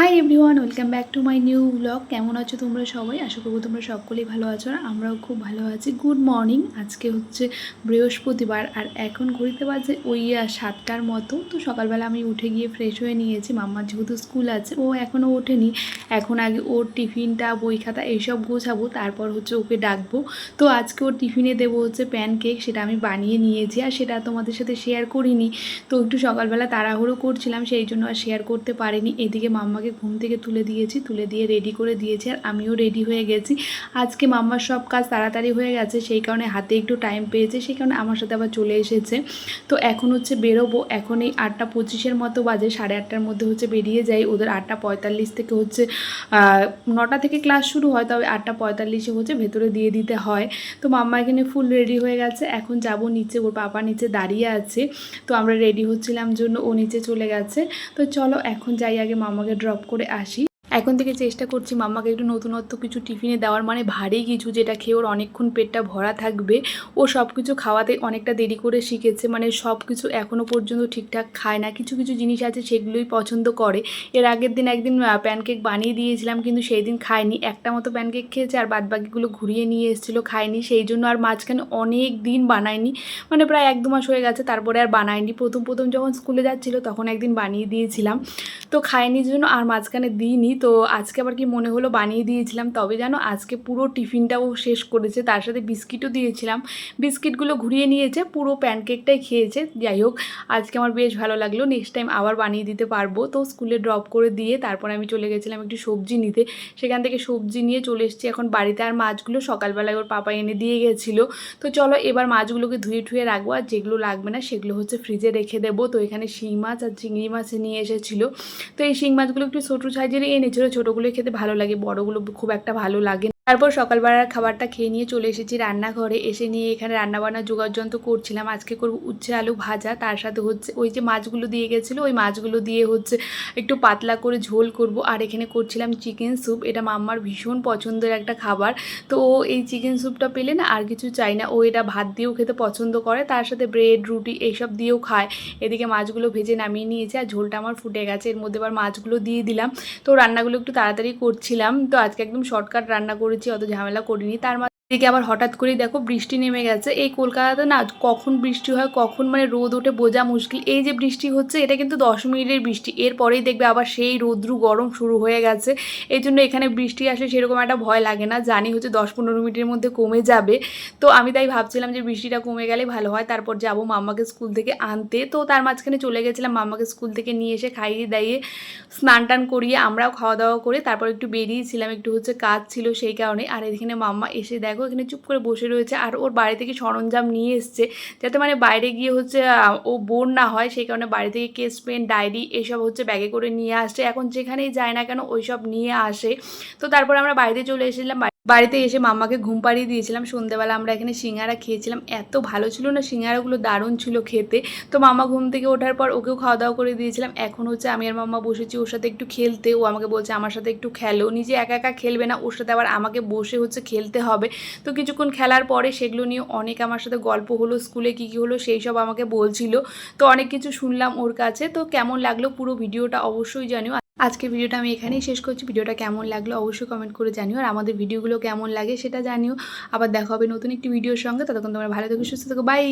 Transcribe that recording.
Hi everyone welcome back to my new blog কেমন আছো তোমরা সবাই? আশা করব তোমরা সকলেই ভালো আছো আর আমরাও খুব ভালো আছি। গুড মর্নিং আজকে হচ্ছে বৃহস্পতিবার আর এখন ঘুরিতে বাজে ওই সাতটার মতো। তো সকালবেলা আমি উঠে গিয়ে ফ্রেশ হয়ে নিয়েছি। মাম্মার যেহেতু স্কুল আছে, ও এখনও ওঠেনি। এখন আগে ওর টিফিনটা বই খাতা এইসব গোছাবো, তারপর হচ্ছে ওকে ডাকবো। তো আজকে ওর টিফিনে দেবো হচ্ছে প্যান কেক সেটা আমি বানিয়ে নিয়েছি আর সেটা তোমাদের সাথে শেয়ার করিনি। তো একটু সকালবেলা তাড়াহুড়ো করছিলাম, সেই জন্য আর শেয়ার করতে পারিনি। এদিকে মাম্মাকে ঘুম থেকে তুলে দিয়েছি, তুলে দিয়ে রেডি করে দিয়েছি আর আমিও রেডি হয়ে গেছি। আজকে মাম্মার সব কাজ তাড়াতাড়ি হয়ে গেছে, সেই কারণে হাতে একটু টাইম পেয়েছে, সেই কারণে আমার সাথে আবার চলে এসেছে। তো এখন হচ্ছে বেরোবো, এখন এই আটটা পঁচিশের মতো বাজে, সাড়ে আটটার মধ্যে হচ্ছে বেরিয়ে যাই। ওদের আটটা পঁয়তাল্লিশ থেকে হচ্ছে নটা থেকে ক্লাস শুরু হয়, তবে আটটা পঁয়তাল্লিশে হচ্ছে ভেতরে দিয়ে দিতে হয়। তো মাম্মা এখানে ফুল রেডি হয়ে গেছে, এখন যাব নিচে, ওর পাপা নিচে দাঁড়িয়ে আছে। তো আমরা রেডি হচ্ছিলাম জন্য ও নিচে চলে গেছে। তো চলো, এখন যাই আগে মামাকে ড্রপ করে আসি। এখন থেকে চেষ্টা করছি মাম্মাকে একটু নতুনত্ব কিছু টিফিনে দেওয়ার। মানে ভারী কিছু যেটা খেয়ে ওর অনেকক্ষণ পেটটা ভরা থাকবে। ও সব কিছু খাওয়াতে অনেকটা দেরি করে শিখেছে। মানে সব কিছু এখনও পর্যন্ত ঠিকঠাক খায় না। কিছু কিছু জিনিস আছে সেগুলোই পছন্দ করে। এর আগের দিন একদিন প্যানকেক বানিয়ে দিয়েছিলাম কিন্তু সেই দিন খায়নি। একটা মতো প্যানকেক খেয়েছে আর বাদ বাকিগুলো ঘুরিয়ে নিয়ে এসেছিল, খায়নি। সেই জন্য আর মাঝখানে অনেক দিন বানায়নি। মানে প্রায় এক দু মাস হয়ে গেছে, তারপরে আর বানায়নি। প্রথম প্রথম যখন স্কুলে যাচ্ছিল তখন একদিন বানিয়ে দিয়েছিলাম। তো খায়নি জন্য আর মাঝখানে দিইনি। তো আজকে আবার কি মনে হলো বানিয়ে দিয়েছিলাম? তবে জানো আজকে পুরো টিফিনটাও শেষ করেছে। তার সাথে বিস্কিটও দিয়েছিলাম। বিস্কিটগুলো ঘুরিয়ে নিয়েছে, পুরো প্যানকেকটাই খেয়েছে। যাই হোক, আজকে আমার বেশ ভালো লাগল। নেক্সট টাইম আবার বানিয়ে দিতে পারব। তো স্কুলে ড্রপ করে দিয়ে তারপর আমি চলে গেছিলাম একটু সবজি নিতে। সেখান থেকে সবজি নিয়ে চলে এসেছি। এখন বাড়িতে আর মাছগুলো সকালবেলায় ওর পাপা এনে দিয়ে গেছিল। তো চলো এবার মাছগুলোকে ধুয়ে ধুয়ে রাখব। আর যেগুলো লাগবে না সেগুলো হচ্ছে ফ্রিজে রেখে দেবো। তো এখানে শিং মাছ আর চিংড়ি মাছ নিয়ে এসেছিল। তো এই শিং মাছগুলো একটু ছোটো সাইজের এনেছিল ছোটোগুলোই খেতে ভালো লাগে বড়গুলো খুব একটা ভালো লাগে। তারপর সকালবেলার খাবারটা খেয়ে নিয়ে চলে এসেছি রান্নাঘরে। এসে নিয়ে এখানে রান্নাবান্না জোগাড় যন্ত্র করছিলাম। আজকে করব উচ্ছে আলু ভাজা। তার সাথে হচ্ছে ওই যে মাছগুলো দিয়ে গেছিল, ওই মাছগুলো দিয়ে হচ্ছে একটু পাতলা করে ঝোল করব। আর এখানে করছিলাম চিকেন স্যুপ। এটা মাম্মার ভীষণ পছন্দের একটা খাবার। তো ও এই চিকেন স্যুপটা পেলে না আর কিছু চাই না। ও এটা ভাত দিয়েও খেতে পছন্দ করে। তার সাথে ব্রেড, রুটি এইসব দিয়েও খায়। এদিকে মাছগুলো ভেজে নামিয়ে নিয়েছে আর ঝোলটা আমার ফুটে গেছে। এর মধ্যে আবার মাছগুলো দিয়ে দিলাম। তো রান্নাগুলো একটু তাড়াতাড়ি করছিলাম। তো আজকে একদম শর্টকাট রান্না করেছি অত ঝামেলা করিনি। তার এদিকে আবার হঠাৎ করেই দেখো বৃষ্টি নেমে গেছে। এই কলকাতাতে না কখন বৃষ্টি হয়, কখন মানে রোদ ওঠে বোঝা মুশকিল। এই যে বৃষ্টি হচ্ছে, এটা কিন্তু দশ মিনিটের বৃষ্টি। এরপরেই দেখবে আবার সেই রৌদ্রু গরম শুরু হয়ে গেছে। এই জন্য এখানে বৃষ্টি আসলে সেরকম একটা ভয় লাগে না। জানি হচ্ছে দশ পনেরো মিনিটের মধ্যে কমে যাবে। তো আমি তাই ভাবছিলাম যে বৃষ্টিটা কমে গেলে ভালো হয়। তারপর যাব মাম্মাকে স্কুল থেকে আনতে। তো তার মাঝখানে চলে গেছিলাম মাম্মাকে স্কুল থেকে নিয়ে এসে খাইয়ে দাইয়ে স্নান টান করিয়ে আমরাও খাওয়া দাওয়া করে তারপর একটু বেরিয়েছিলাম। একটু হচ্ছে কাজ ছিল সেই কারণে। আর এখানে মাম্মা এসে দেখো এখানে চুপ করে বসে রয়েছে আর ওর বাড়ি থেকে সরঞ্জাম নিয়ে এসছে, যাতে মানে বাইরে গিয়ে হচ্ছে ও বোন না হয়, সেই কারণে বাড়ি থেকে কেস, পেন, ডায়েরি এসব হচ্ছে ব্যাগে করে নিয়ে আসছে। এখন যেখানেই যায় না কেন ওইসব নিয়ে আসে। তো তারপর আমরা বাড়িতে চলে এসেছিলাম বাড়িতে এসে মাম্মাকে ঘুম পাড়িয়ে দিয়েছিলাম। সন্ধ্যেবেলা আমরা এখানে সিঙ্গারা খেয়েছিলাম। এত ভালো ছিল না, সিঙ্গারাগুলো দারুণ ছিল খেতে। তো মামা ঘুম থেকে ওঠার পর ওকেও খাওয়া দাওয়া করে দিয়েছিলাম। এখন হচ্ছে আমি আর মাম্মা বসেছি ওর সাথে একটু খেলতে। ও আমাকে বলছে আমার সাথে একটু খেলো। নিজে একা একা খেলবে না, ওর সাথে আবার আমাকে বসে হচ্ছে খেলতে হবে। তো কিছুক্ষণ খেলার পরে সেগুলো নিয়ে অনেক আমার সাথে গল্প হলো, স্কুলে কী কী হলো সেই সব আমাকে বলছিল। তো অনেক কিছু শুনলাম ওর কাছে। তো কেমন লাগল পুরো ভিডিওটা অবশ্যই জানিও। আজকের ভিডিওটা আমি এখানেই শেষ করছি। ভিডিওটা কেমন লাগল অবশ্যই কমেন্ট করে জানিও। আর আমাদের ভিডিওগুলো কেমন লাগে সেটা জানিও। আবার দেখা হবে নতুন একটি ভিডিওর সঙ্গে। ততক্ষণ তোমরা ভালো থেকো, সুস্থ থাকো। বাই